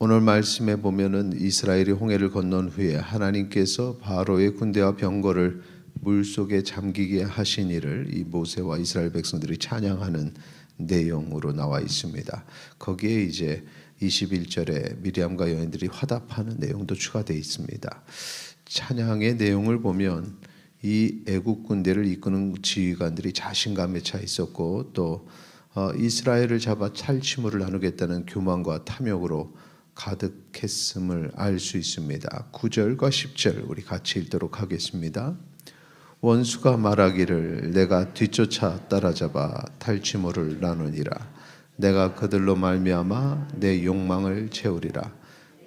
오늘 말씀에 보면은 이스라엘이 홍해를 건넌 후에 하나님께서 바로의 군대와 병거를 물 속에 잠기게 하신 일을 이 모세와 이스라엘 백성들이 찬양하는 내용으로 나와 있습니다. 거기에 이제 21절에 미리암과 여인들이 화답하는 내용도 추가되어 있습니다. 찬양의 내용을 보면 이 애국 군대를 이끄는 지휘관들이 자신감에 차 있었고 또 어, 이스라엘을 잡아 찰취물을 나누겠다는 교만과 탐욕으로 가득했음을 알 수 있습니다. 9절과 10절 우리 같이 읽도록 하겠습니다. 원수가 말하기를 내가 뒤쫓아 따라잡아 탈취물을 나누니라 내가 그들로 말미암아 내 욕망을 채우리라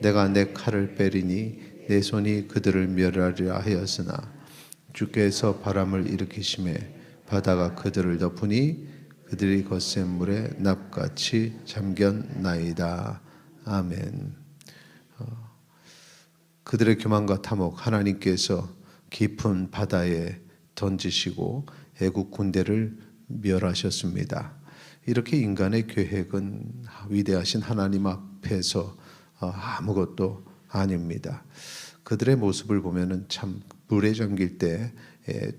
내가 내 칼을 빼리니 내 손이 그들을 멸하리라 하였으나 주께서 바람을 일으키심에 바다가 그들을 덮으니 그들이 거센 물에 납같이 잠겼나이다 아멘 어, 그들의 교만과 탐욕 하나님께서 깊은 바다에 던지시고 애국 군대를 멸하셨습니다. 이렇게 인간의 계획은 위대하신 하나님 앞에서 어, 아무것도 아닙니다. 그들의 모습을 보면은 참 물에 잠길 때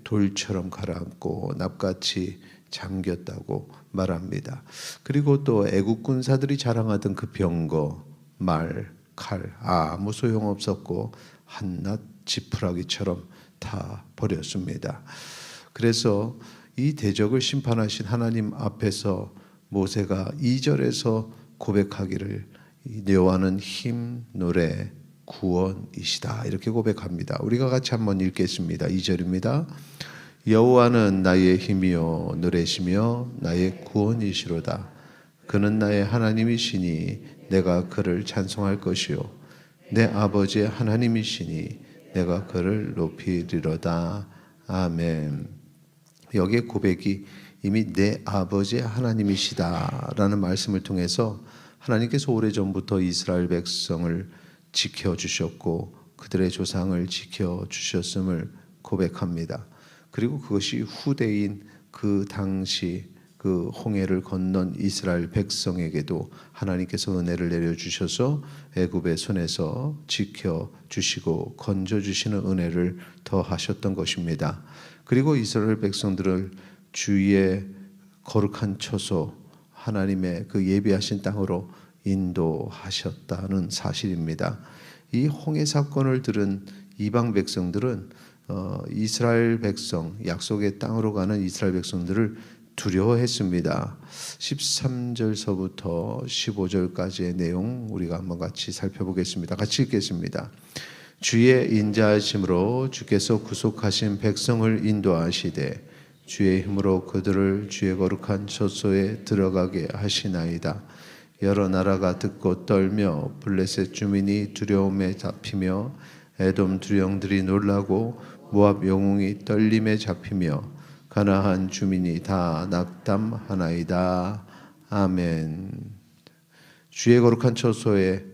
돌처럼 가라앉고 납같이 잠겼다고 말합니다. 그리고 또 애국 군사들이 자랑하던 그 병거, 말, 칼 아무 소용 없었고 한낱 지푸라기처럼 다 버렸습니다. 그래서 이 대적을 심판하신 하나님 앞에서 모세가 2절에서 고백하기를 여호와는 힘 노래 구원이시다 이렇게 고백합니다. 우리가 같이 한번 읽겠습니다. 2절입니다. 여호와는 나의 힘이요 노래시며 나의 구원이시로다. 그는 나의 하나님이시니 내가 그를 찬송할 것이요 내 아버지의 하나님이시니 내가 그를 높이리로다. 아멘. 여기에 고백이 이미 내 아버지의 하나님이시다라는 말씀을 통해서 하나님께서 오래전부터 이스라엘 백성을 지켜 주셨고 그들의 조상을 지켜 주셨음을 고백합니다. 그리고 그것이 후대인 그 당시 그 홍해를 건넌 이스라엘 백성에게도 하나님께서 은혜를 내려 주셔서 애굽의 손에서 지켜 주시고 건져 주시는 은혜를 더하셨던 것입니다. 그리고 이스라엘 백성들을 주의 거룩한 처소 하나님의 그 예비하신 땅으로 인도하셨다는 사실입니다. 이 홍해 사건을 들은 이방 백성들은 어, 이스라엘 백성 약속의 땅으로 가는 이스라엘 백성들을 두려워했습니다. 13절서부터 15절까지의 내용 우리가 한번 같이 살펴보겠습니다. 같이 읽겠습니다. 주의 인자하심으로 주께서 구속하신 백성을 인도하시되 주의 힘으로 그들을 주의 거룩한 처소에 들어가게 하시나이다. 여러 나라가 듣고 떨며 블레셋 주민이 두려움에 잡히며 에돔 두령들이 놀라고 모압 영웅이 떨림에 잡히며 가나한 주민이 다 낙담하나이다. 아멘. 주의 거룩한 처소에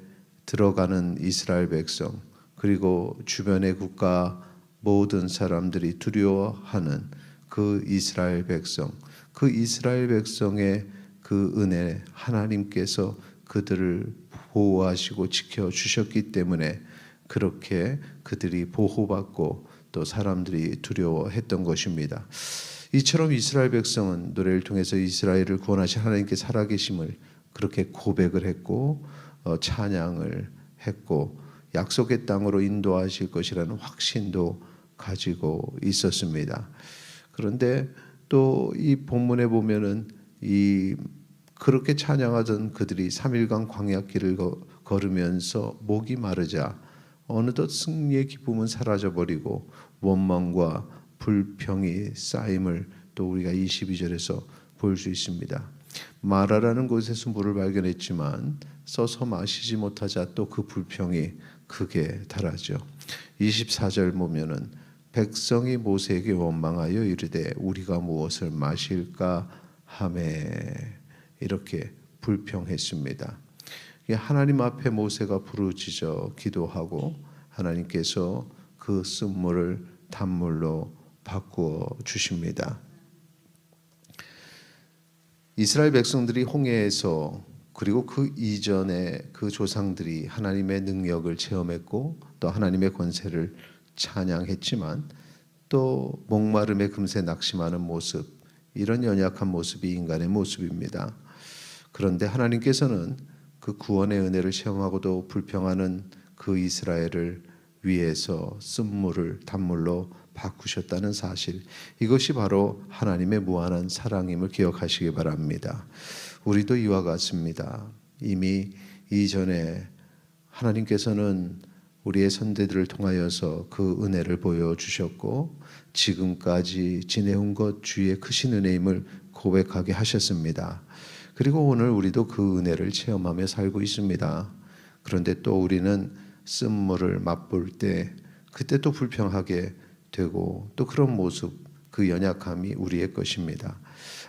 들어가는 이스라엘 백성 그리고 주변의 국가 모든 사람들이 두려워하는 그 이스라엘 백성 그 이스라엘 백성의 그 은혜 하나님께서 그들을 보호하시고 지켜 주셨기 때문에 그렇게 그들이 보호받고 또 사람들이 두려워했던 것입니다. 이처럼 이스라엘 백성은 노래를 통해서 이스라엘을 구원하신 하나님께 살아계심을 그렇게 고백을 했고 어, 찬양을 했고 약속의 땅으로 인도하실 것이라는 확신도 가지고 있었습니다. 그런데 또 이 본문에 보면은 이 그렇게 찬양하던 그들이 3일간 광야길을 걸으면서 목이 마르자 어느덧 승리의 기쁨은 사라져 버리고 원망과 불평이 쌓임을 또 우리가 22절에서 볼 수 있습니다. 마라라는 곳에서 물을 발견했지만 써서 마시지 못하자 또 그 불평이 크게 달하죠. 24절 보면은 백성이 모세에게 원망하여 이르되 우리가 무엇을 마실까 하매 이렇게 불평했습니다. 하나님 앞에 모세가 부르짖어 기도하고 하나님께서 그 쓴물을 단물로 바꾸어 주십니다. 이스라엘 백성들이 홍해에서 그리고 그 이전에 그 조상들이 하나님의 능력을 체험했고 또 하나님의 권세를 찬양했지만 또 목마름에 금세 낙심하는 모습 이런 연약한 모습이 인간의 모습입니다. 그런데 하나님께서는 그 구원의 은혜를 체험하고도 불평하는 그 이스라엘을 위해서 쓴물을 단물로 바꾸셨다는 사실 이것이 바로 하나님의 무한한 사랑임을 기억하시기 바랍니다. 우리도 이와 같습니다. 이미 이전에 하나님께서는 우리의 선대들을 통하여서 그 은혜를 보여 주셨고 지금까지 지내온 것 주의 크신 은혜임을 고백하게 하셨습니다. 그리고 오늘 우리도 그 은혜를 체험하며 살고 있습니다. 그런데 또 우리는 쓴물을 맛볼 때 그때 또 불평하게 되고 또 그런 모습 그 연약함이 우리의 것입니다.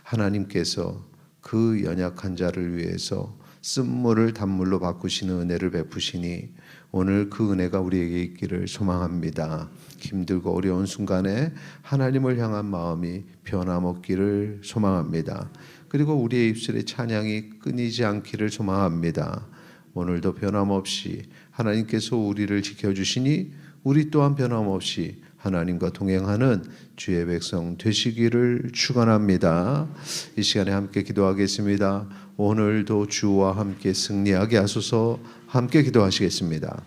하나님께서 그 연약한 자를 위해서 쓴물을 단물로 바꾸시는 은혜를 베푸시니 오늘 그 은혜가 우리에게 있기를 소망합니다. 힘들고 어려운 순간에 하나님을 향한 마음이 변함없기를 소망합니다. 그리고 우리의 입술의 찬양이 끊이지 않기를 소망합니다. 오늘도 변함없이 하나님께서 우리를 지켜주시니 우리 또한 변함없이 하나님과 동행하는 주의 백성 되시기를 축원합니다. 이 시간에 함께 기도하겠습니다. 오늘도 주와 함께 승리하게 하소서 함께 기도하시겠습니다.